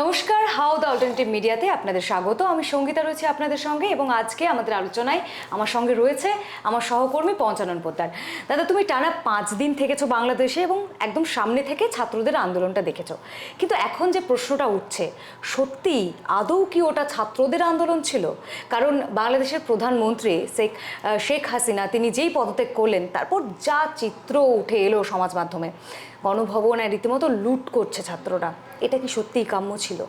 নমস্কার how the alternative মিডিয়াতে আপনাদের স্বাগত। আমি সঙ্গীতা রয়েছি আপনাদের সঙ্গে এবং আজকে আমাদের আলোচনায় আমার সঙ্গে রয়েছে আমার সহকর্মী পঞ্চানন পোদ্দার। দাদা, তুমি টানা পাঁচ দিন থেকেছো বাংলাদেশে এবং একদম সামনে থেকে ছাত্রদের আন্দোলনটা দেখেছ। কিন্তু এখন যে প্রশ্নটা উঠছে, সত্যি আদৌ কি ওটা ছাত্রদের আন্দোলন ছিল? কারণ বাংলাদেশের প্রধানমন্ত্রী শেখ শেখ হাসিনা, তিনি যেই পদত্যাগ করলেন, তারপর যা চিত্র উঠে এলো সমাজ মাধ্যমে। গণভবনে রীতিমতো লুট করছে ছাত্ররা। এটা কি সত্যিই কাম্য ছিল?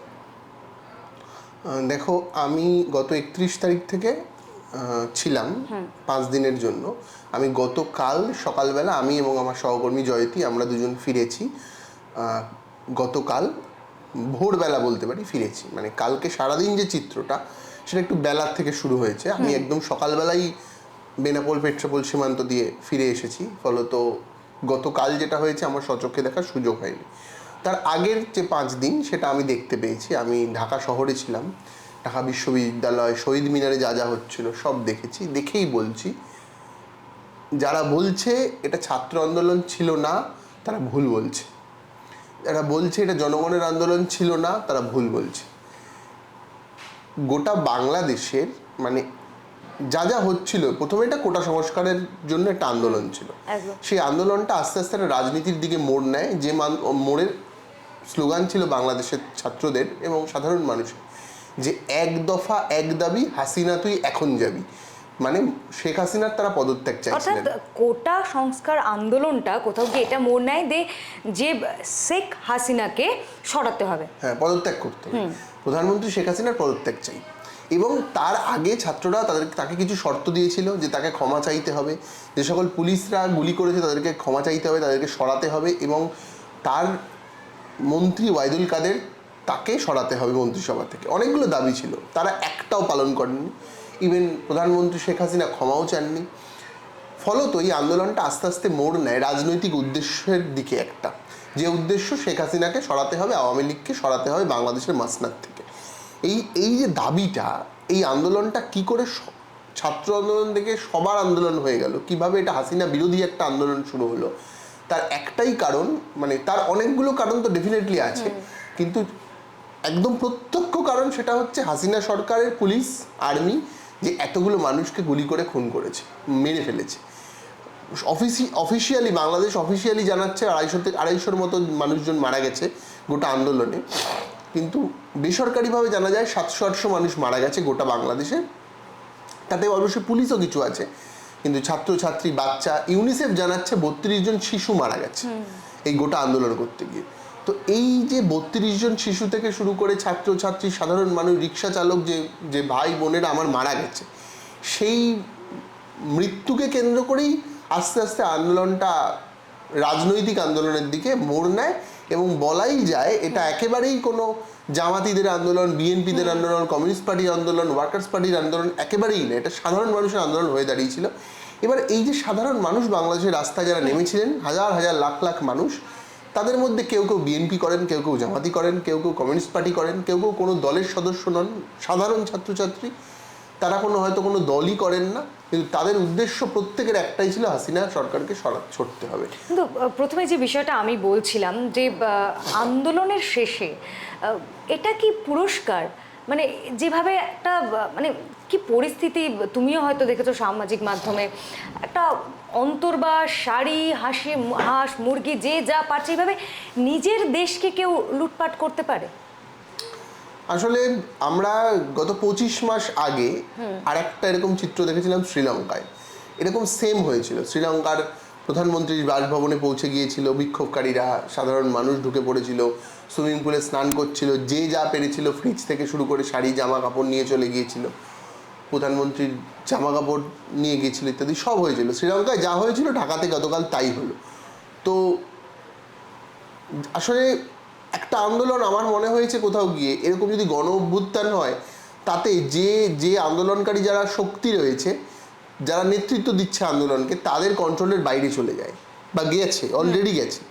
দেখো আমি গত একত্রিশ তারিখ থেকে ছিলাম পাঁচ দিনের জন্য। আমি গতকাল সকালবেলা আমি এবং আমার সহকর্মী জয়তী আমরা দুজন ফিরেছি। গতকাল ভোরবেলা বলতে পারি ফিরেছি। মানে কালকে সারাদিন যে চিত্রটা সেটা একটু বেলার থেকে শুরু হয়েছে। আমি একদম সকালবেলাই বেনাপোল পেট্রাপোল সীমান্ত দিয়ে ফিরে এসেছি। ফলত গতকাল যেটা হয়েছে, আমার সচক্ষে দেখার সুযোগ হয়নি। তার আগের যে পাঁচ দিন, সেটা আমি দেখতে পেয়েছি। আমি ঢাকা শহরে ছিলাম। ঢাকা বিশ্ববিদ্যালয়, শহীদ মিনারে যা যা হচ্ছিল, সব দেখেছি। দেখেই বলছি, যারা বলছে এটা ছাত্র আন্দোলন ছিল না, তারা ভুল বলছে। যারা বলছে এটা জনগণের আন্দোলন ছিল না, তারা ভুল বলছে। গোটা বাংলাদেশের মানে যা যা হচ্ছিল প্রথমে এটা কোটা সংস্কারের জন্য একটা আন্দোলন ছিল। সেই আন্দোলনটা আস্তে আস্তে একটা রাজনীতির দিকে মোড় নেয় যে মোড়ের স্লোগান ছিল বাংলাদেশের ছাত্রদের এবং সাধারণ মানুষের যে এক দফা এক দাবি হাসিনা তুই এখন যাবি। মানে শেখ হাসিনার তারা পদত্যাগ চাইছিলেন। কোটা সংস্কার আন্দোলনটা কোথাও গিয়ে এটা মোড় নেয় দে যে শেখ হাসিনাকে সরাতে হবে। হ্যাঁ পদত্যাগ করতে হবে। প্রধানমন্ত্রী শেখ হাসিনার পদত্যাগ চাই। এবং তার আগে ছাত্ররা তাদের তাকে কিছু শর্ত দিয়েছিল যে তাকে ক্ষমা চাইতে হবে। যে সকল পুলিশরা গুলি করেছে তাদেরকে ক্ষমা চাইতে হবে, তাদেরকে সরাতে হবে এবং তার মন্ত্রী ওয়াইদুল কাদের তাকে সরাতে হবে মন্ত্রিসভা থেকে। অনেকগুলো দাবি ছিল, তারা একটাও পালন করেননি। ইভেন প্রধানমন্ত্রী শেখ হাসিনা ক্ষমাও চাননি। ফলত এই আন্দোলনটা আস্তে আস্তে মোড় নেয় রাজনৈতিক উদ্দেশ্যের দিকে একটা। যে উদ্দেশ্য শেখ হাসিনাকে সরাতে হবে, আওয়ামী লীগকে সরাতে হবে, বাংলাদেশের মাসনাদ থেকে। এই এই যে দাবিটা এই আন্দোলনটা কি করে ছাত্র আন্দোলন থেকে সবার আন্দোলন হয়ে গেল? কীভাবে এটা হাসিনা বিরোধী একটা আন্দোলন শুরু হলো? তার একটাই কারণ মানে তার অনেকগুলো কারণ তো ডেফিনেটলি আছে। কিন্তু একদম প্রত্যক্ষ কারণ সেটা হচ্ছে হাসিনা সরকারের পুলিশ আর্মি যে এতগুলো মানুষকে গুলি করে খুন করেছে মেরে ফেলেছে। অফিসি অফিসিয়ালি বাংলাদেশ অফিসিয়ালি জানাচ্ছে আড়াইশো থেকে আড়াইশোর মতো মানুষজন মারা গেছে গোটা আন্দোলনে। কিন্তু বেসরকারিভাবে জানা যায় সাতশো আটশো মানুষ মারা গেছে গোটা বাংলাদেশে। তাতে অবশ্যই পুলিশও কিছু আছে। কিন্তু ছাত্রছাত্রী বাচ্চা ইউনিসেফ জানাচ্ছে বত্রিশ জন শিশু মারা গেছে এই গোটা আন্দোলন করতে গিয়ে। তো এই যে বত্রিশ জন শিশু থেকে শুরু করে ছাত্রছাত্রী সাধারণ মানুষ রিক্সা চালক যে যে ভাই বোনেরা আমার মারা গেছে সেই মৃত্যুকে কেন্দ্র করেই আস্তে আস্তে আন্দোলনটা রাজনৈতিক আন্দোলনের দিকে মোড় নেয়। এবং বলাই যায় এটা একেবারেই কোনো জামাতিদের আন্দোলন বিএনপিদের আন্দোলন কমিউনিস্ট পার্টির আন্দোলন ওয়ার্কার্স পার্টির আন্দোলন একেবারেই না এটা সাধারণ মানুষের আন্দোলন হয়ে দাঁড়িয়েছিল। এবার এই যে সাধারণ মানুষ বাংলাদেশের রাস্তায় যারা নেমেছিলেন হাজার হাজার লাখ লাখ মানুষ তাদের মধ্যে কেউ কেউ বিএনপি করেন কেউ কেউ জামাতি করেন কেউ কেউ কমিউনিস্ট পার্টি করেন কেউ কেউ কোনো দলের সদস্য নন সাধারণ ছাত্রছাত্রী। তারা কোনো হয়তো কোনো দলই করেন না। কিন্তু তাদের উদ্দেশ্য প্রত্যেকের একটাই ছিল হাসিনা সরকারকে সরা ছড়তে হবে। কিন্তু প্রথমে যে বিষয়টা আমি বলছিলাম যে আন্দোলনের শেষে এটা কি পুরস্কার? মানে যেভাবে একটা মানে কি পরিস্থিতি, তুমিও হয়তো দেখেছ সামাজিক মাধ্যমে, একটা অন্তর বা শাড়ি, হাসি, হাঁস, মুরগি, যে যা পারছে, এইভাবে নিজের দেশকে কেউ লুটপাট করতে পারে? আসলে আমরা গত পঁচিশ মাস আগে আর একটা এরকম চিত্র দেখেছিলাম শ্রীলঙ্কায়। এরকম সেম হয়েছিল। শ্রীলঙ্কার প্রধানমন্ত্রীর বাসভবনে পৌঁছে গিয়েছিল বিক্ষোভকারীরা সাধারণ মানুষ ঢুকে পড়েছিল সুইমিং পুলে স্নান করছিল যে যা পেরেছিল ফ্রিজ থেকে শুরু করে শাড়ি জামা কাপড় নিয়ে চলে গিয়েছিল। প্রধানমন্ত্রীর জামা কাপড় নিয়ে গিয়েছিল ইত্যাদি সব হয়েছিল। শ্রীলঙ্কায় যা হয়েছিল ঢাকাতে গতকাল তাই হলো। তো আসলে একটা আন্দোলন আমার মনে হয়েছে কোথাও গিয়ে এরকম যদি গণ অভ্যুত্থান হয় তাতে যে যে আন্দোলনকারী যারা শক্তি রয়েছে যারা নেতৃত্ব দিচ্ছে আন্দোলনকে তাদের কন্ট্রোলের বাইরে চলে যায় বা গেছে অলরেডি গেছে।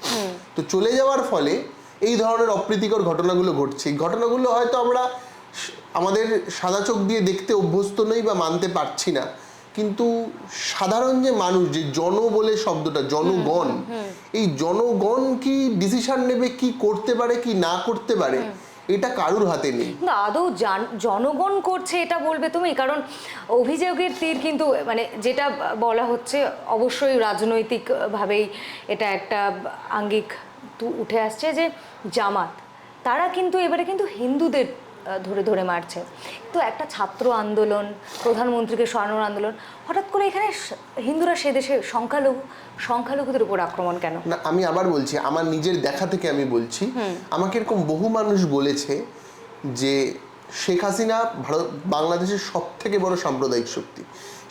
তো চলে যাওয়ার ফলে এই ধরনের অপ্রীতিকর ঘটনাগুলো ঘটছে। এই ঘটনাগুলো হয়তো আমরা আমাদের সাদা চোখ দিয়ে দেখতে অভ্যস্ত নই বা মানতে পারছি না। কিন্তু সাধারণ যে মানুষ যে জন বলে শব্দটা জনগণ এই জনগণ কি ডিসিশন নেবে কি করতে পারে কি না করতে পারে এটা কারুর হাতে নেই? কিন্তু আদৌ জান- জনগণ করছে এটা বলবে তুমি কারণ অভিযোগের তীর কিন্তু মানে যেটা বলা হচ্ছে অবশ্যই রাজনৈতিকভাবেই এটা একটা আঙ্গিক উঠে আসছে যে জামাত তারা কিন্তু এবারে কিন্তু হিন্দুদের ধরে ধরে মারছে। তো একটা ছাত্র আন্দোলন প্রধানমন্ত্রীকে সরানোর আন্দোলন হঠাৎ করে এখানে হিন্দুরা সে দেশে সংখ্যালঘু সংখ্যালঘুদের উপর আক্রমণ কেন? না আমি আবার বলছি আমার নিজের দেখা থেকে আমি বলছি আমাকে এরকম বহু মানুষ বলেছে যে শেখ হাসিনা ভারত বাংলাদেশের সব থেকে বড় সাম্প্রদায়িক শক্তি।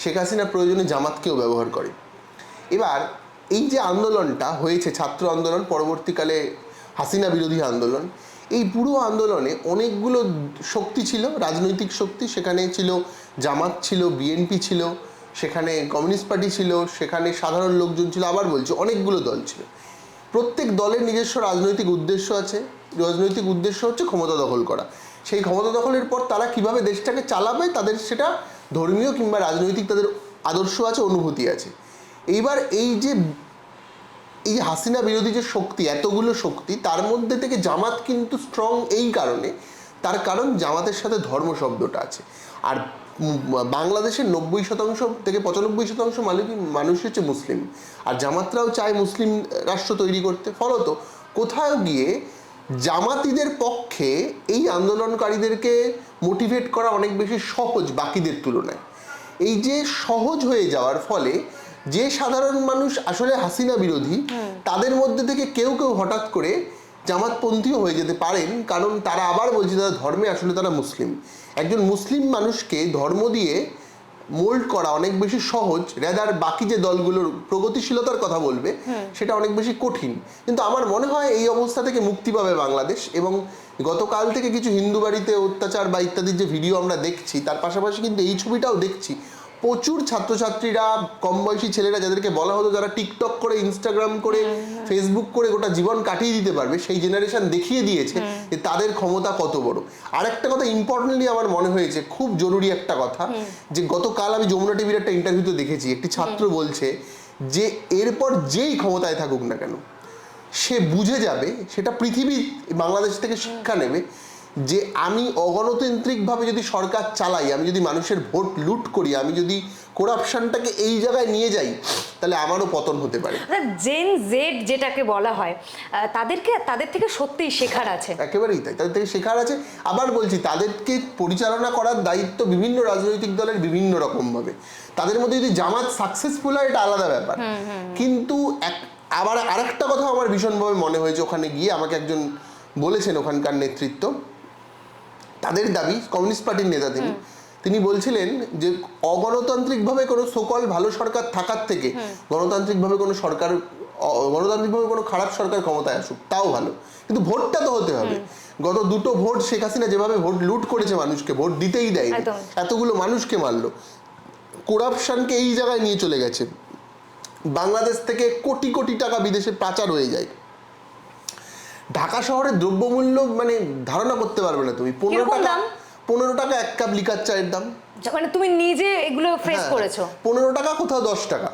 শেখ হাসিনা প্রয়োজনে জামাতকেও ব্যবহার করে। এবার এই যে আন্দোলনটা হয়েছে ছাত্র আন্দোলন পরবর্তীকালে হাসিনা বিরোধী আন্দোলন এই পুরো আন্দোলনে অনেকগুলো শক্তি ছিল, রাজনৈতিক শক্তি। সেখানে ছিল জামাত ছিল, বিএনপি ছিল, সেখানে কমিউনিস্ট পার্টি ছিল, সেখানে সাধারণ লোকজন ছিল, আবার বলছি অনেকগুলো দল ছিল। প্রত্যেক দলের নিজস্ব রাজনৈতিক উদ্দেশ্য আছে। রাজনৈতিক উদ্দেশ্য হচ্ছে ক্ষমতা দখল করা। সেই ক্ষমতা দখলের পর তারা কীভাবে দেশটাকে চালাবে, তাদের সেটা ধর্মীয় কিংবা রাজনৈতিক তাদের আদর্শ আছে, অনুভূতি আছে। এইবার এই যে এই হাসিনা বিরোধী যে শক্তি, এতগুলো শক্তি, তার মধ্যে থেকে জামাত কিন্তু স্ট্রং এই কারণে। তার কারণ জামাতের সাথে ধর্ম শব্দটা আছে। আর বাংলাদেশের নব্বই শতাংশ থেকে পঁচানব্বই শতাংশ মানুষ মানুষ হচ্ছে মুসলিম। আর জামাতরাও চায় মুসলিম রাষ্ট্র তৈরি করতে। ফলত কোথাও গিয়ে জামাতিদের পক্ষে এই আন্দোলনকারীদেরকে মোটিভেট করা অনেক বেশি সহজ বাকিদের তুলনায়। এই যে সহজ হয়ে যাওয়ার ফলে যে সাধারণ মানুষ আসলে হাসিনা বিরোধী তাদের মধ্যে থেকে কেউ কেউ হঠাৎ করে জামাতপন্থীও হয়ে যেতে পারেন কারণ তারা আবার বলছে তারা ধর্মে আসলে তারা মুসলিম। একজন মুসলিম মানুষকে ধর্ম দিয়ে মোল্ড করা অনেক বেশি সহজ রেদার বাকি যে দলগুলোর প্রগতিশীলতার কথা বলবে সেটা অনেক বেশি কঠিন। কিন্তু আমার মনে হয় এই অবস্থা থেকে মুক্তি পাবে বাংলাদেশ এবং গতকাল থেকে কিছু হিন্দু বাড়িতে অত্যাচার বা ইত্যাদির যে ভিডিও আমরা দেখছি তার পাশাপাশি কিন্তু এই ছবিটাও দেখছি। প্রচুর ছাত্রছাত্রীরা কম বয়সী ছেলেরা যাদেরকে বলা হতো যারা টিকটক করে ইনস্টাগ্রাম করে ফেসবুক করে গোটা জীবন কাটিয়ে দিতে পারবে সেই জেনারেশন দেখিয়ে দিয়েছে যে তাদের ক্ষমতা কত বড়। আরেকটা কথা ইম্পর্টেন্টলি আমার মনে হয়েছে খুব জরুরি একটা কথা যে গতকাল আমি যমুনা টিভির একটা ইন্টারভিউতে দেখেছি একটি ছাত্র বলছে যে এরপর যেই ক্ষমতায় থাকুক না কেন সে বুঝে যাবে সেটা পৃথিবী বাংলাদেশ থেকে শিক্ষা নেবে যে আমি অগণতান্ত্রিকভাবে যদি সরকার চালাই আমি যদি মানুষের ভোট লুট করি আমি যদি করাপশনটাকে এই জায়গায় নিয়ে যাই তাহলে আমারও পতন হতে পারে। জেন জেড যেটাকে বলা হয় তাদেরকে তাদের থেকে সত্যিই শেখার আছে। একেবারেই তাই তাদের থেকে শেখার আছে। আবার বলছি তাদেরকে পরিচালনা করার দায়িত্ব বিভিন্ন রাজনৈতিক দলের বিভিন্ন রকমভাবে। তাদের মধ্যে যদি জামাত সাকসেসফুল হয় এটা আলাদা ব্যাপার। কিন্তু এক আবার আরেকটা কথা আমার ভীষণভাবে মনে হয়েছে ওখানে গিয়ে আমাকে একজন বলেছেন ওখানকার নেতৃত্ব। তাদের দাবি কমিউনিস্ট পার্টির নেতা তিনি তিনি বলছিলেন যে অগণতান্ত্রিকভাবে কোনো সকল ভালো সরকার থাকার থেকে গণতান্ত্রিকভাবে কোনো সরকার গণতান্ত্রিকভাবে কোনো খারাপ সরকার ক্ষমতায় আসুক তাও ভালো। কিন্তু ভোটটা তো হতে হবে। গত দুটো ভোট শেখ হাসিনা যেভাবে ভোট লুট করেছে মানুষকে ভোট দিতেই দেয় এতগুলো মানুষকে মারলো। করাপশনকে এই জায়গায় নিয়ে চলে গেছে। বাংলাদেশ থেকে কোটি কোটি টাকা বিদেশে পাচার হয়ে যায়। ঢাকা শহরে দ্রব্যমূল্য মানে ধারণা করতে পারবে না তুমি। পনেরো টাকা পনেরো টাকা এক কাপ লিকার চায়ের দাম। মানে তুমি নিজে এগুলো ফেস হ্যাঁ, করেছ? পনেরো টাকা কোথাও দশ টাকা।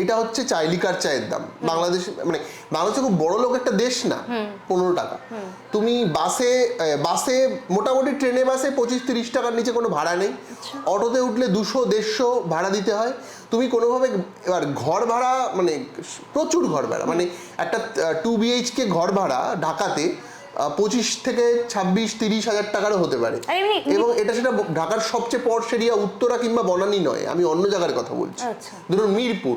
এটা হচ্ছে চাই লিকার চায়ের দাম। বাংলাদেশ মানে বাংলাদেশ খুব বড় লোক একটা দেশ না পনেরো টাকা। তুমি বাসে বাসে মোটামুটি ট্রেনে বাসে পঁচিশ তিরিশ টাকার নিচে কোনো ভাড়া নেই। আচ্ছা। অটোতে উঠলে দুশো দেড়শো ভাড়া দিতে হয়। তুমি কোনোভাবে এবার ঘর ভাড়া মানে প্রচুর ঘর ভাড়া। মানে একটা টু বিএইচকে ঘর ভাড়া ঢাকাতে পঁচিশ থেকে ছাব্বিশ তিরিশ হাজার টাকারও হতে পারে। এবং এটা সেটা ঢাকার সবচেয়ে পর্শ এরিয়া উত্তরা কিংবা বনানী নয় আমি অন্য জায়গার কথা বলছি। আচ্ছা। ধরুন মিরপুর।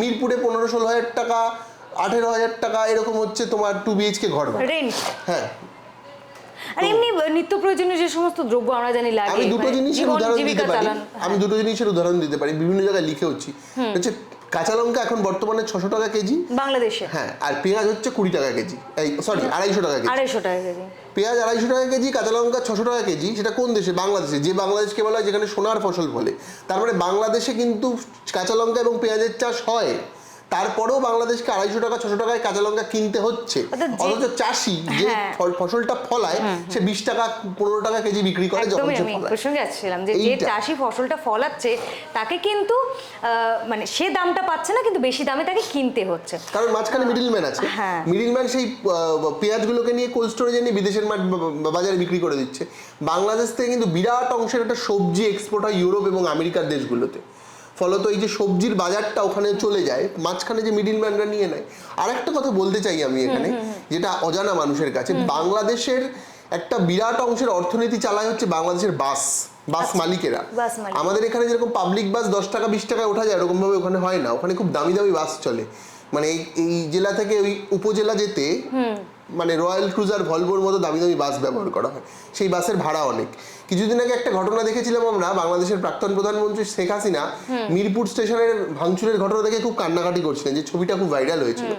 মিরপুরে পনেরো ষোলো হাজার টাকা আঠেরো হাজার টাকা এরকম হচ্ছে তোমার টু বিএইচকে ঘর হ্যাঁ। আর এমনি নিত্য প্রয়োজনীয় যে সমস্ত দ্রব্য আমরা জানি লাগে আমি দুটো মানে জিনিসের উদাহরণ দিতে পারি। আমি দুটো জিনিসের উদাহরণ দিতে পারি বিভিন্ন জায়গায় লিখে হচ্ছে কাঁচা লঙ্কা এখন বর্তমানে ছশো টাকা কেজি। বাংলাদেশে? হ্যাঁ আর পেঁয়াজ হচ্ছে কুড়ি টাকা কেজি। এই সরি আড়াইশো টাকা কেজি। আড়াইশো টাকা কেজি। পেঁয়াজ আড়াইশো টাকা কেজি কাঁচা লঙ্কা ছশো টাকা কেজি সেটা কোন দেশে? বাংলাদেশে। যে বাংলাদেশকে বলা হয় যেখানে সোনার ফসল ফলে। তারপরে মানে বাংলাদেশে কিন্তু কাঁচা লঙ্কা এবং পেঁয়াজের চাষ হয়। তারপরেও বাংলাদেশকে আড়াইশো টাকা ছশো টাকায় কাঁচা লঙ্কা কিনতে হচ্ছে। অথচ চাষি যে হ্যাঁ। ফসলটা ফলায় সে বিশ টাকা পনেরো টাকা কেজি বিক্রি করে যখন সে প্রসঙ্গে আসছিলাম যে যে চাষি ফসলটা ফলাচ্ছে তাকে কিন্তু মানে সে দামটা পাচ্ছে না কিন্তু বেশি দামে তাকে কিনতে হচ্ছে। কারণ মাঝখানে মিডিলম্যান আছে। মিডিলম্যান সেই পেঁয়াজগুলোকে নিয়ে কোল্ড স্টোরেজে নিয়ে বিদেশের বাজারে বিক্রি করে দিচ্ছে। বাংলাদেশ থেকে কিন্তু বিরাট অংশের একটা সবজি এক্সপোর্ট হয় ইউরোপ এবং আমেরিকার দেশগুলোতে। ফলত এই যে সবজির বাজারটা ওখানে চলে যায় মাঝখানে যে মিডিল ম্যানরা নিয়ে নেয়। আর একটা কথা বলতে চাই আমি এখানে যেটা অজানা মানুষের কাছে বাংলাদেশের একটা বিরাট অংশের অর্থনীতি চালায় হচ্ছে বাংলাদেশের বাস বাস মালিকেরা। আমাদের এখানে যেরকম পাবলিক বাস দশ টাকা বিশ টাকায় ওঠা যায় এরকম ভাবে ওখানে হয় না। ওখানে খুব দামি দামি বাস চলে। মানে এই এই জেলা থেকে ওই উপজেলা যেতে মানে রয়্যাল ক্রুজার ভলভোর মতো দামি দামি বাস ব্যবহার করা হয়। সেই বাসের ভাড়া অনেক। কিছুদিন আগে একটা ঘটনা দেখেছিলাম আমরা বাংলাদেশের প্রাক্তন প্রধানমন্ত্রী শেখ হাসিনা মিরপুর স্টেশনের ভাঙচুরের ঘটনা দেখে খুব কান্নাকাটি করছিলেন যে ছবিটা খুব ভাইরাল হয়েছিল।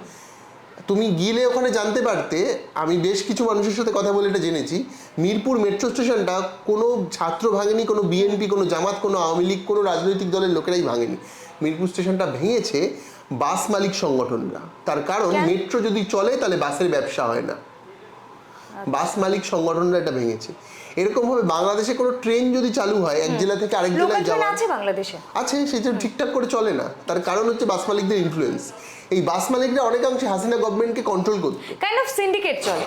তুমি গিলে ওখানে জানতে পারতে আমি বেশ কিছু মানুষের সাথে কথা বলে এটা জেনেছি মিরপুর মেট্রো স্টেশনটা কোনো ছাত্র ভাঙেনি কোনো বিএনপি কোনো জামাত কোনো আওয়ামী লীগ কোনো রাজনৈতিক দলের লোকেরাই ভাঙেনি। মিরপুর স্টেশনটা ভেঙেছে বাস মালিক সংগঠনরা। তার কারণ মেট্রো যদি চলে তাহলে বাসের ব্যবসা হয় না। বাস মালিক সংগঠনরা এটা ভেঙেছে। এরকম ভাবে বাংলাদেশে কোনো ট্রেন যদি চালু হয় এক জেলা থেকে আরেক জেলায় যাওয়া আছে বাংলাদেশে। আছে সেটা ঠিকঠাক করে চলে না। তার কারণ হচ্ছে বাস মালিকদের ইনফ্লুয়েন্স এই বাস মালিকরা অনেকাংশে হাসিনা গভর্নমেন্টকে কন্ট্রোল করতো। কাইন্ড অফ সিন্ডিকেট চলে।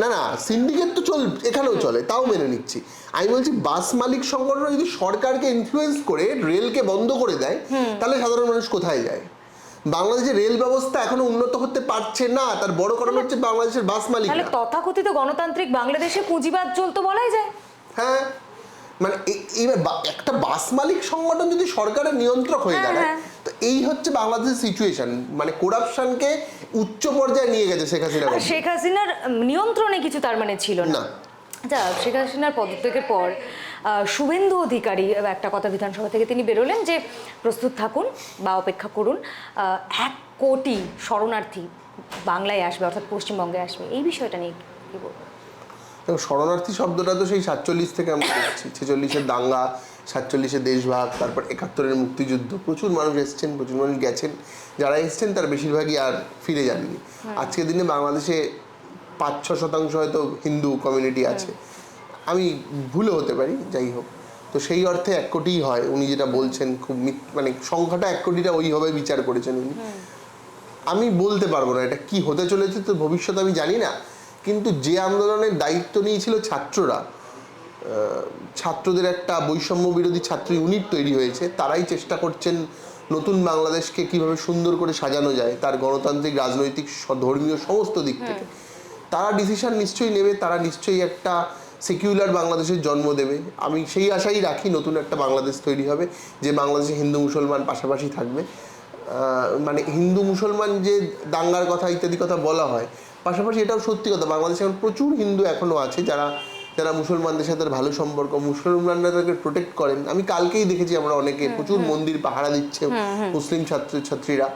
না না সিন্ডিকেট তো চল এখানেও চলে তাও মেনে নিচ্ছি। আমি বলছি বাস মালিক সংগঠন যদি সরকারকে ইনফ্লুয়েন্স করে রেলকে বন্ধ করে দেয় তাহলে সাধারণ মানুষ কোথায় যায়? বাংলাদেশের রেল ব্যবস্থা এখনও উন্নত হতে পারছে না তার বড় কারণ হচ্ছে বাংলাদেশের বাস তাহলে মালিকরা তথাকথিত গণতান্ত্রিক বাংলাদেশে পুঁজিবাদ চলতো বলাই যায় হ্যাঁ মানে একটা বাস মালিক সংগঠন যদি সরকারের নিয়ন্ত্রক হয়ে হ্যাঁ, দাঁড়ায় হ্যাঁ। তো এই হচ্ছে বাংলাদেশের সিচুয়েশন মানে করাপশনকে উচ্চ পর্যায়ে নিয়ে গেছে শেখ হাসিনা শেখ হাসিনার নিয়ন্ত্রণে কিছু তার মানে ছিল না। আচ্ছা শেখ হাসিনার পদত্যাগের পর শুভেন্দু অধিকারী একটা কথা বিধানসভা থেকে তিনি বেরোলেন যে প্রস্তুত থাকুন বা অপেক্ষা করুন এক কোটি শরণার্থী বাংলায় আসবে অর্থাৎ পশ্চিমবঙ্গে আসবে। এই বিষয়টা নিয়ে কি বলব শরণার্থী শব্দটা তো সেই সাতচল্লিশ থেকে আমরা দেখছি। ছেচল্লিশের দাঙ্গা সাতচল্লিশের দেশভাগ তারপর একাত্তরের মুক্তিযুদ্ধ। প্রচুর মানুষ এসছেন প্রচুর মানুষ গেছেন। যারা এসছেন তার বেশিরভাগই আর ফিরে যাননি। আজকের দিনে বাংলাদেশে পাঁচ ছ শতাংশ হয়তো হিন্দু কমিউনিটি আছে। আমি ভুলও হতে পারি যাই হোক। তো সেই অর্থে এক কোটিই হয়। উনি যেটা বলছেন খুব মানে সংখ্যাটা এক কোটিটা ওইভাবে বিচার করেছেন উনি। আমি বলতে পারব না এটা কি হতে চলেছে তো ভবিষ্যৎ আমি জানি না। কিন্তু যে আন্দোলনের দায়িত্ব নিয়েছিল ছাত্ররা ছাত্রদের একটা বৈষম্য বিরোধী ছাত্র ইউনিট তৈরি হয়েছে তারাই চেষ্টা করছেন নতুন বাংলাদেশকে কীভাবে সুন্দর করে সাজানো যায় তার গণতান্ত্রিক রাজনৈতিক ধর্মীয় সমস্ত দিক থেকে। তারা ডিসিশন নিশ্চয়ই নেবে তারা নিশ্চয়ই একটা সেকুলার বাংলাদেশের জন্ম দেবে। আমি সেই আশাই রাখি নতুন একটা বাংলাদেশ তৈরি হবে যে বাংলাদেশে হিন্দু মুসলমান পাশাপাশি থাকবে। মানে হিন্দু মুসলমান যে দাঙ্গার কথা ইত্যাদি কথা বলা হয় পাশাপাশি এটাও সত্যি কথা বাংলাদেশে এখন প্রচুর হিন্দু এখনও আছে যারা যারা মুসলমানদের সাথে ভালো সম্পর্ক মুসলমানরা তাদেরকে প্রোটেক্ট করেন। আমি কালকেই দেখেছি আমরা অনেকে প্রচুর মন্দির পাহারা দিচ্ছে মুসলিম ছাত্র ছাত্রীরা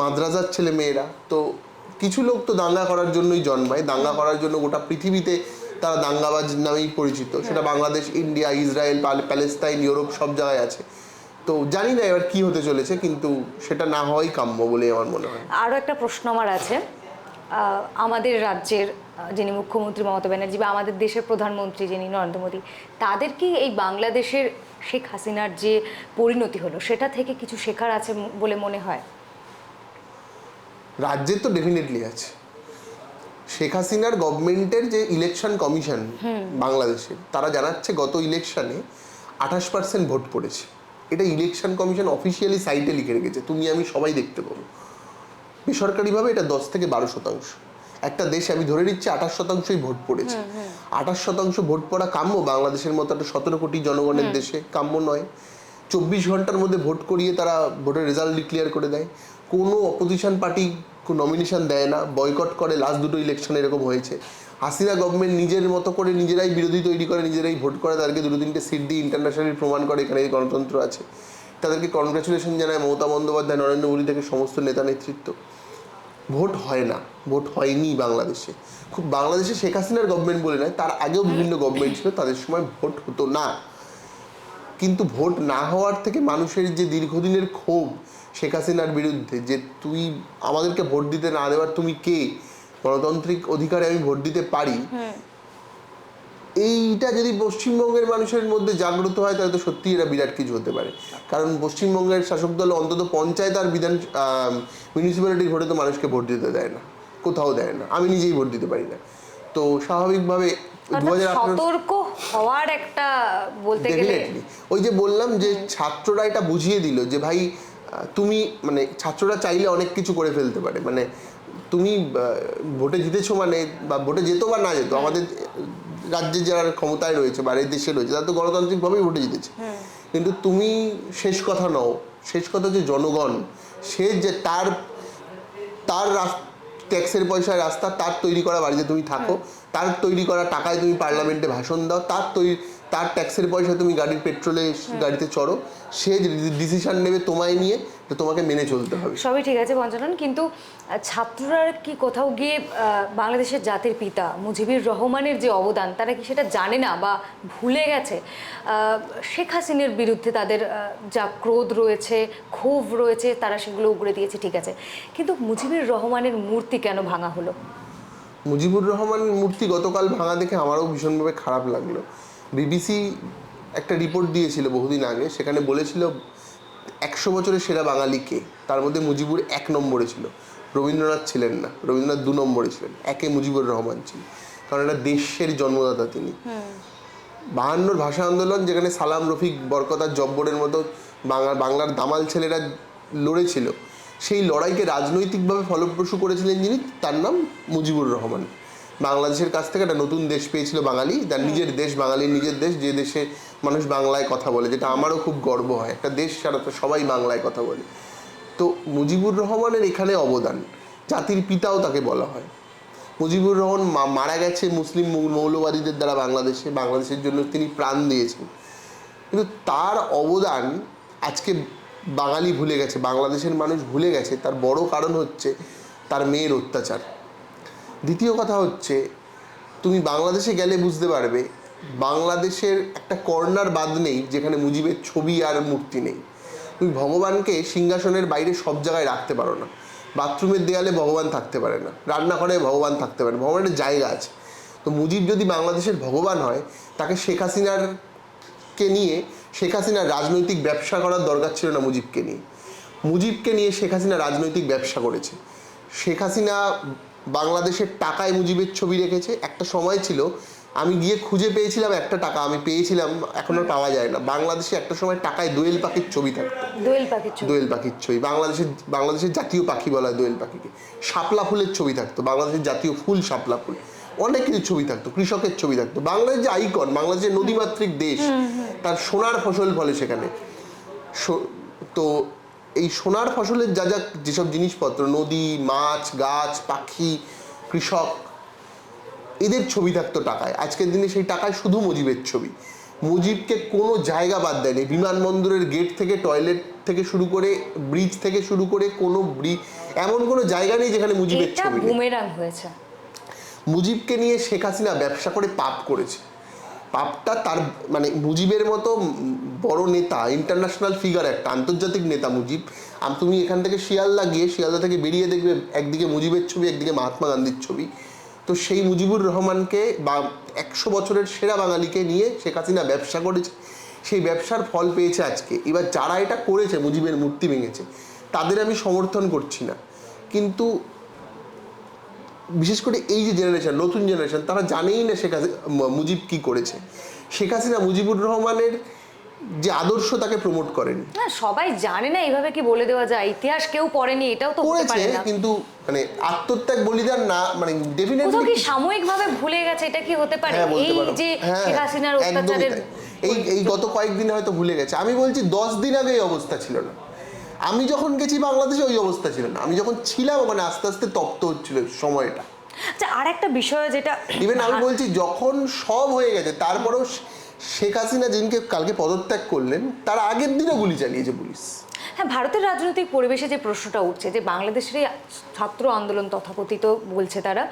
মাদ্রাসার ছেলে মেয়েরা। তো কিছু লোক তো দাঙ্গা করার জন্যই জন্মায় দাঙ্গা করার জন্য গোটা পৃথিবীতে তারা দাঙ্গাবাজ নামেই পরিচিত। সেটা Bangladesh India Israel Palestine Europe সব জায়গায় আছে। তো জানি না এবার কি হতে চলেছে কিন্তু সেটা না হওয়াই কাম্য বলে আমার মনে হয়। আরও একটা প্রশ্ন আমার আছে। আমাদের রাজ্যের যিনি মুখ্যমন্ত্রী মমতা ব্যানার্জি বা আমাদের দেশের প্রধানমন্ত্রী যিনি নরেন্দ্র মোদী তাদের কি এই বাংলাদেশের শেখ হাসিনার যে পরিণতি হলো সেটা থেকে কিছু শেখার আছে বলে মনে হয়? রাজ্যের তো ডেফিনেটলি আছে। শেখ হাসিনার গভর্নমেন্টের যে ইলেকশন কমিশন বাংলাদেশে তারা জানাচ্ছে গত ইলেকশনে আঠাশ পার্সেন্ট ভোট পড়েছে। এটা ইলেকশন কমিশন অফিসিয়ালি সাইটে লিখে রেখেছে। তুমি আমি সবাই দেখতে পাবো। বেসরকারিভাবে এটা দশ থেকে বারো শতাংশ। একটা দেশে আমি ধরে নিচ্ছি আঠাশ শতাংশই ভোট পড়েছে। আঠাশ শতাংশ ভোট পড়া কাম্য বাংলাদেশের মতো একটা সতেরো কোটি জনগণের দেশে। কাম্য নয়। চব্বিশ ঘণ্টার মধ্যে ভোট করিয়ে তারা ভোটের রেজাল্ট ডিক্লেয়ার করে দেয়। কোনো অপোজিশন পার্টি নমিনেশন দেয় না বয়কট করে লাস্ট দুটো ইলেকশন এরকম হয়েছে। হাসিনা গভর্নমেন্ট নিজের মতো করে নিজেরাই বিরোধী তৈরি করে, নিজেরাই ভোট করে, তাদেরকে দুটো তিনটে সিট দিয়ে ইন্টারন্যাশনালি প্রমাণ করে এখানে গণতন্ত্র আছে। তাদেরকে কনগ্রাচুলেশন জানায় মমতা বন্দ্যোপাধ্যায়, নরেন্দ্র মোদী থেকে সমস্ত নেতা নেতৃত্ব। ভোট হয় না ভোট হয়নি বাংলাদেশে। খুব বাংলাদেশে শেখ হাসিনার গভর্নমেন্ট বলে নয়, তার আগেও বিভিন্ন গভর্নমেন্ট ছিল, তাদের সময় ভোট হতো না। কিন্তু ভোট না হওয়ার থেকে মানুষের যে দীর্ঘদিনের ক্ষোভ শেখ হাসিনার বিরুদ্ধে যে তুই আমাদেরকে ভোট দিতে না দেওয়ার তুমি কে? গণতান্ত্রিক অধিকারে আমি ভোট দিতে পারি। এইটা যদি পশ্চিমবঙ্গের মানুষের মধ্যে জাগ্রত হয় তাহলে তো সত্যি এটা বিরাট কিছু হতে পারে। কারণ পশ্চিমবঙ্গের শাসক দল অন্তত পঞ্চায়েত আর বিধান মিউনিসিপ্যালিটির ভোটে তো মানুষকে ভোট দিতে দেয় না। কোথাও দেয় না। আমি নিজেই ভোট দিতে পারি না। তো স্বাভাবিকভাবে সতর্ক হওয়ার একটা বলতে গেলে ওই যে বললাম যে ছাত্ররা এটা বুঝিয়ে দিল যে ভাই তুমি মানে ছাত্ররা চাইলে অনেক কিছু করে ফেলতে পারে। মানে তুমি ভোটে জিতেছো মানে বা ভোটে যেত বা না যেত আমাদের রাজ্যে যারা ক্ষমতায় রয়েছে বা দেশে রয়েছে তারা তো গণতান্ত্রিকভাবেই ভোটে জিতেছে। কিন্তু তুমি শেষ কথা নও। শেষ কথা যে জনগণ। সে যে তার তার ট্যাক্সের পয়সায় রাস্তা তার তৈরি করা বাড়িতে তুমি থাকো। তার তৈরি করা টাকায় তুমি পার্লামেন্টে ভাষণ দাও। তার তৈরি তার ট্যাক্সের পয়সা তুমি গাড়ির পেট্রোলে গাড়িতে চড়ো। সে ডিসিশন নেবে তোমায় নিয়ে তো তোমাকে মেনে চলতে হবে। সবই ঠিক আছে পঞ্চানন কিন্তু ছাত্ররা কি কোথাও গিয়ে বাংলাদেশের জাতির পিতা মুজিবুর রহমানের যে অবদান তারা কি সেটা জানে না বা ভুলে গেছে? শেখ হাসিনের বিরুদ্ধে তাদের যা ক্রোধ রয়েছে ক্ষোভ রয়েছে তারা সেগুলো উগড়ে দিয়েছে ঠিক আছে। কিন্তু মুজিবুর রহমানের মূর্তি কেন ভাঙা হলো? মুজিবুর রহমান মূর্তি গতকাল ভাঙা দেখে আমারও ভীষণভাবে খারাপ লাগল। বিবিসি একটা রিপোর্ট দিয়েছিল বহুদিন আগে সেখানে বলেছিল একশো বছরের সেরা বাঙালি কে? তার মধ্যে মুজিবুর এক নম্বরে ছিল। রবীন্দ্রনাথ ছিলেন না রবীন্দ্রনাথ দু নম্বরে ছিলেন একে মুজিবুর রহমান ছিল কারণ এটা দেশের জন্মদাতা তিনি। বাহান্নর ভাষা আন্দোলন যেখানে সালাম রফিক বরকতার জব্বরের মতো বাংলা বাংলার দামাল ছেলেরা লড়েছিল সেই লড়াইকে রাজনৈতিকভাবে ফলপ্রসূ করেছিলেন যিনি তার নাম মুজিবুর রহমান। বাংলাদেশের কাছ থেকে একটা নতুন দেশ পেয়েছিল বাঙালি তার নিজের দেশ বাঙালি নিজের দেশ যে দেশে মানুষ বাংলায় কথা বলে যেটা আমারও খুব গর্ব হয়। একটা দেশ ছাড়া তো সবাই বাংলায় কথা বলে। তো মুজিবুর রহমানের এখানে অবদান জাতির পিতাও তাকে বলা হয়। মুজিবুর রহমান মারা গেছে মুসলিম মৌলবাদীদের দ্বারা বাংলাদেশে বাংলাদেশের জন্য তিনি প্রাণ দিয়েছেন। কিন্তু তার অবদান আজকে বাঙালি ভুলে গেছে বাংলাদেশের মানুষ ভুলে গেছে। তার বড় কারণ হচ্ছে তার মেয়ের অত্যাচার। দ্বিতীয় কথা হচ্ছে, তুমি বাংলাদেশে গেলে বুঝতে পারবে, বাংলাদেশের একটা কর্নার বাদ নেই, যেখানে মুজিবের ছবি আর মূর্তি নেই। তুমি ভগবানকে সিংহাসনের বাইরে সব জায়গায় রাখতে পারো না। বাথরুমের দেয়ালে ভগবান থাকতে পারে না, রান্নাঘরে ভগবান থাকতে পারে। ভগবানের জায়গা আছে। তো মুজিব যদি বাংলাদেশের ভগবান হয়, তাকে শেখ হাসিনার কে নিয়ে, শেখ হাসিনার রাজনৈতিক ব্যবসা করার দরকার ছিল না মুজিবকে নিয়ে। মুজিবকে নিয়ে শেখ হাসিনা রাজনৈতিক ব্যবসা করেছে। শেখ হাসিনা বাংলাদেশের টাকায় মুজিবের ছবি রেখেছে। একটা সময় ছিল আমি গিয়ে খুঁজে পেয়েছিলাম একটা টাকা আমি পেয়েছিলাম এখন আর পাওয়া যায় না। বাংলাদেশে একটা সময় টাকায় দোয়েল পাখির ছবি থাকতো। দোয়েল পাখির ছবি। দোয়েল পাখির ছবি। বাংলাদেশের বাংলাদেশের জাতীয় পাখি বলা হয় দোয়েল পাখিকে। শাপলা ফুলের ছবি থাকতো বাংলাদেশের জাতীয় ফুল শাপলা ফুল। অনেক কিছু ছবি থাকতো কৃষকের ছবি থাকতো। বাংলাদেশ যে আইকন বাংলাদেশের নদীমাতৃক দেশ তার সোনার ফসল ফলে সেখানে। তো এই সোনার ফসলের যা যা যেসব জিনিসপত্র নদী মাছ গাছ পাখি কৃষক এদের ছবি থাকতো টাকায়। আজকের দিনে সেই টাকায় শুধু মুজিবের ছবি। মুজিবকে কোনো জায়গা বাদ দেয়নি। বিমানবন্দরের গেট থেকে টয়লেট থেকে শুরু করে ব্রিজ থেকে শুরু করে কোনো ব্রিজ এমন কোনো জায়গা নেই যেখানে মুজিবের ছবি নেই। বুমেরাং হয়েছে। মুজিবকে নিয়ে শেখ হাসিনা ব্যবসা করে পাপ করেছে। পাপটা তার মানে মুজিবের মতো বড় নেতা ইন্টারন্যাশনাল ফিগার একটা আন্তর্জাতিক নেতা মুজিব। তুমি এখান থেকে শিয়ালদা গিয়ে, শিয়ালদা থেকে বেরিয়ে দেখবে একদিকে মুজিবের ছবি, একদিকে মহাত্মা গান্ধীর ছবি। তো সেই মুজিবুর রহমানকে বা একশো বছরের সেরা বাঙালিকে নিয়ে শেখ হাসিনা ব্যবসা করেছে। সেই ব্যবসার ফল পেয়েছে আজকে। এবার যারা এটা করেছে, মুজিবের মূর্তি ভেঙেছে, তাদের আমি সমর্থন করছি না। কিন্তু বিশেষ করে এই যে জেনারেশন নতুন জেনারেশন তারা জানেই না শেখ হাসিনা মুজিব কি করেছে। শেখ হাসিনা মুজিবুর রহমানের যে আদর্শ তাকে প্রমোট করেন। না সবাই জানে না এইভাবে কি বলে দেওয়া যায়। ইতিহাস কেউ পড়েনি এটাও তো হতে পারে না। কিন্তু মানে আত্মত্যাগ বলিদান না মানে কোথাও কি ডেফিনেটলি সাময়িকভাবে ভুলে গেছে এটা কি হতে পারে? হ্যাঁ এই যে হ্যাঁ শেখ হাসিনার অত্যাচারের এই এই গত কয়েকদিন হয়তো ভুলে গেছে। আমি বলছি দশ দিন আগে এই অবস্থা ছিল না। আমি যখন গেছি বাংলাদেশে ওই অবস্থা ছিল না। আমি যখন ছিলাম ওখানে আস্তে আস্তে তপ্ত হচ্ছিল সময়টা। আচ্ছা আর একটা বিষয় যেটা ইভেন আমি বলছি যখন সব হয়ে গেছে তারপরেও শেখ হাসিনা যিনকে কালকে পদত্যাগ করলেন তার আগের দিনও গুলি চালিয়েছে পুলিশ। হ্যাঁ ভারতের রাজনৈতিক পরিবেশে যে প্রশ্নটা উঠছে যে বাংলাদেশের ছাত্র আন্দোলন তথাকথিত বলছে তারা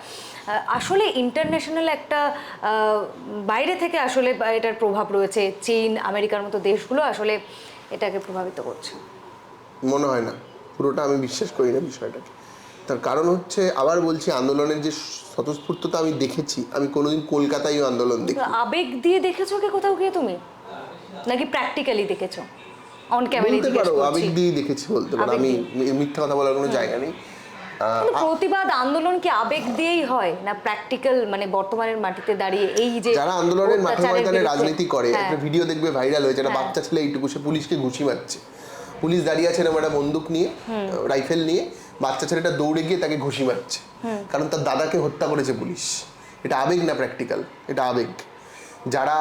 আসলে ইন্টারন্যাশনাল একটা বাইরে থেকে আসলে এটার প্রভাব রয়েছে। চীন আমেরিকার মতো দেশগুলো আসলে এটাকে প্রভাবিত করছে। মনে হয় না। পুরোটা আমি বিশ্বাস করি না বিষয়টাকে। তার কারণ হচ্ছে আবার বলছি আন্দোলনের যে স্বতঃস্ফূর্ততা আমি দেখেছি আমি কোনোদিন কলকাতায়ও আন্দোলন দেখি আবেগ দিয়ে দেখেছ কি কোথাও গিয়ে তুমি? নাকি প্র্যাকটিক্যালি দেখেছ? অন ক্যামেরা বলতে পারো আবেগ দিয়ে দেখেছি বলতে পারো। আমি। মিথ্যা কথা বলার কোনো জায়গা নেই। প্রতিবাদ আন্দোলন কি আবেগ দিয়েই হয়? না প্র্যাকটিক্যাল মানে বর্তমানের মাটিতে দাঁড়িয়ে এই যে যারা আন্দোলনের মাঠে ময়দানে রাজনীতি করে হ্যাঁ। একটা ভিডিও দেখবে ভাইরাল হয়েছে একটা হ্যাঁ। বাচ্চা ছেলে এইটুকু সে পুলিশকে ঘুষি মারছে। পুলিশ দাঁড়িয়ে আছে এরকম একটা বন্দুক নিয়ে রাইফেল নিয়ে বাচ্চা ছেলেটা দৌড়ে গিয়ে তাকে ঘুষি মারছে। কারণ তার দাদাকে হত্যা করেছে পুলিশ। এটা আবেগ না প্র্যাকটিক্যাল এটা আবেগ। যারা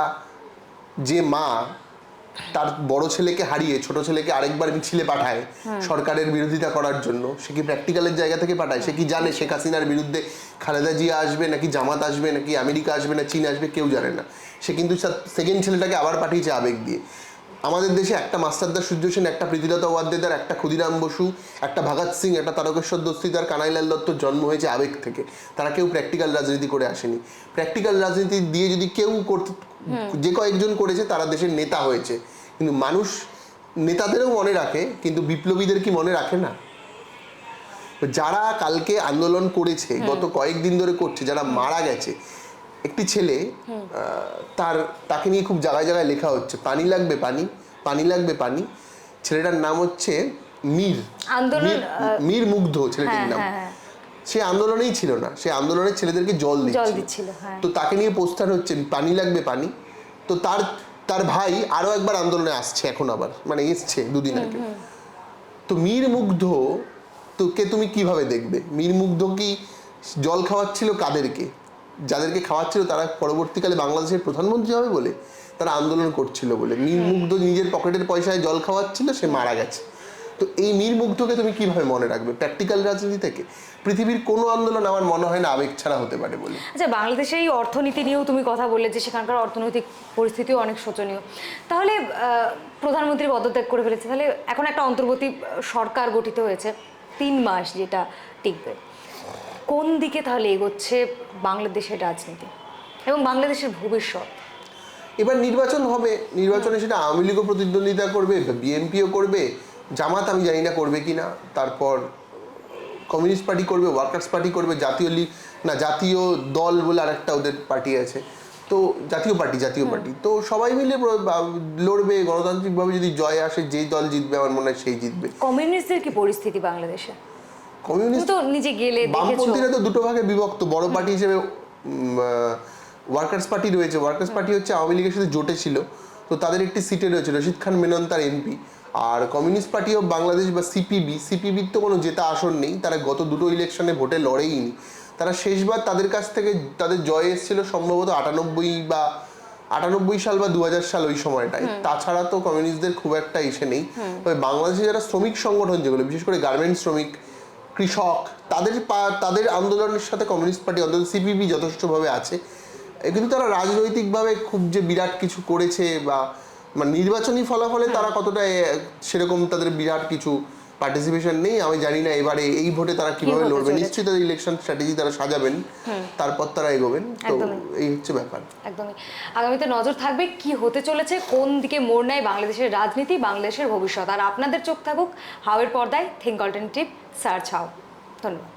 যে মা তার বড় ছেলেকে হারিয়ে ছোট ছেলেকে আরেকবার মিছিলে পাঠায় সরকারের বিরোধিতা করার জন্য সে কি প্র্যাকটিক্যালের জায়গা থেকে পাঠায়? সে কি জানে শেখ হাসিনার বিরুদ্ধে খালেদা জিয়া আসবে নাকি জামাত আসবে নাকি আমেরিকা আসবে না চীন আসবে কেউ জানে না। সে কিন্তু সেকেন্ড ছেলেটাকে আবার পাঠিয়েছে আবেগ দিয়ে। আমাদের দেশে একটা মাস্টারদার সূর্য সেন একটা প্রীতিলতা ওয়াদ্দেদার একটা ক্ষুদিরাম বসু একটা ভগৎ সিং একটা তারকেশ্বর দস্তিদার কানাইলাল দত্তর জন্ম হয়েছে আবেগ থেকে। তারা কেউ প্র্যাকটিক্যাল রাজনীতি করে আসেনি। প্র্যাকটিক্যাল রাজনীতি দিয়ে যদি কেউ করতে যে কয়েকজন করেছে তারা দেশের নেতা হয়েছে। কিন্তু মানুষ নেতাদেরও মনে রাখে কিন্তু বিপ্লবীদের কি মনে রাখে না? যারা কালকে আন্দোলন করেছে গত কয়েকদিন ধরে করছে যারা মারা গেছে একটি ছেলে তার তাকে নিয়ে খুব জায়গায় জায়গায় লেখা হচ্ছে পানি লাগবে পানি পানি লাগবে পানি। ছেলেটার নাম হচ্ছে মীর। আন্দোলন, মীর- মুগ্ধ ছেলেটির হ্যাঁ নাম। হ্যাঁ হ্যাঁ। সে আন্দোলনেই ছিল না সে আন্দোলনের ছেলেদেরকে জল জল দিচ্ছিল হ্যাঁ। তো তাকে নিয়ে পোস্টার হচ্ছে পানি লাগবে পানি। তো তার তার ভাই আরও একবার আন্দোলনে আসছে এখন আবার মানে এসছে দুদিন আগে। তো মীর মুগ্ধ তোকে তুমি কীভাবে দেখবে? মীর মুগ্ধ কি জল খাওয়াচ্ছিল কাদেরকে? যাদেরকে খাওয়াচ্ছিল তারা পরবর্তীকালে বাংলাদেশের প্রধানমন্ত্রী হবে বলে তারা আন্দোলন করছিল বলে। মীর মুগ্ধ নিজের পকেটের পয়সায় জল খাওয়াচ্ছিল সে মারা গেছে। তো এই মীর মুগ্ধকে তুমি কীভাবে মনে রাখবে প্র্যাকটিক্যাল রাজনীতি থেকে? পৃথিবীর কোনো আন্দোলন আমার মনে হয় না আবেগ ছাড়া হতে পারে বলে। আচ্ছা বাংলাদেশের এই অর্থনীতি নিয়েও তুমি কথা বললে যে সেখানকার অর্থনৈতিক পরিস্থিতিও অনেক শোচনীয়। তাহলে প্রধানমন্ত্রী পদত্যাগ করে ফেলেছে। তাহলে এখন একটা অন্তর্বর্তী সরকার গঠিত হয়েছে তিন মাস যেটা টিকবে। কোন দিকে তাহলে এগোচ্ছে বাংলাদেশের রাজনীতি এবং বাংলাদেশের ভবিষ্যৎ? এবার নির্বাচন হবে নির্বাচনে সেটা আওয়ামী লীগও প্রতিদ্বন্দ্বিতা করবে বিএনপিও করবে জামাত আমি জানি না করবে কি না তারপর কমিউনিস্ট পার্টি করবে ওয়ার্কার্স পার্টি করবে জাতীয় লীগ না জাতীয় দল বলে আরেকটা ওদের পার্টি আছে তো জাতীয় পার্টি জাতীয় পার্টি তো সবাই মিলে লড়বে গণতান্ত্রিকভাবে যদি জয় আসে যেই দল জিতবে আমার মনে হয় সেই জিতবে। কমিউনিস্টদের কি পরিস্থিতি বাংলাদেশে? কমিউনিস্ট নিজে গেলে বামপন্থীরা তো দুটো ভাগে বিভক্ত বড় পার্টি হিসেবে ওয়ার্কার্স পার্টি রয়েছে। ওয়ার্কার্স পার্টি হচ্ছে আওয়ামী লীগের সাথে জোটে ছিল তো তাদের একটি সিটে রয়েছে রশিদ খান মেনন তার এমপি আর কমিউনিস্ট পার্টি অফ বাংলাদেশ বা সিপিবি সিপিবির তো কোনো জেতা আসন নেই তারা গত দুটো ইলেকশনে ভোটে লড়েইনি। তারা শেষবার তাদের কাছ থেকে তাদের জয় এসেছিল সম্ভবত আটানব্বই বা আটানব্বই সাল বা দু হাজার সাল ওই সময়টায়। তাছাড়া তো কমিউনিস্টদের খুব একটা এসে নেই। তবে বাংলাদেশে যারা শ্রমিক সংগঠন যেগুলো বিশেষ করে গার্মেন্টস শ্রমিক কৃষক, তাদের তাদের আন্দোলনের সাথে কমিউনিস্ট পার্টি অন্তত সিপিবি যথেষ্টভাবে আছে। কিন্তু তারা রাজনৈতিকভাবে খুব যে বিরাট কিছু করেছে বা মানে নির্বাচনী ফলাফলে তারা কতটা সেরকম তাদের বিরাট কিছু পার্টিসিপেশন নেই আমি জানি না এবারে এই ভোটে তারা কীভাবে লড়বে? নিশ্চয়ই তাদের ইলেকশন স্ট্র্যাটেজি তারা সাজাবেন তারপর তারা এগোবেন। তো। এই হচ্ছে ব্যাপার। একদমই। আগামীতে নজর থাকবে কি হতে চলেছে কোন দিকে মোড় নেয় বাংলাদেশের রাজনীতি বাংলাদেশের ভবিষ্যৎ। আর আপনাদের চোখ থাকুক হাওয়ের পর্দায় থিঙ্ক অল্টারনেটিভ সার্চ হাও ধন্যবাদ।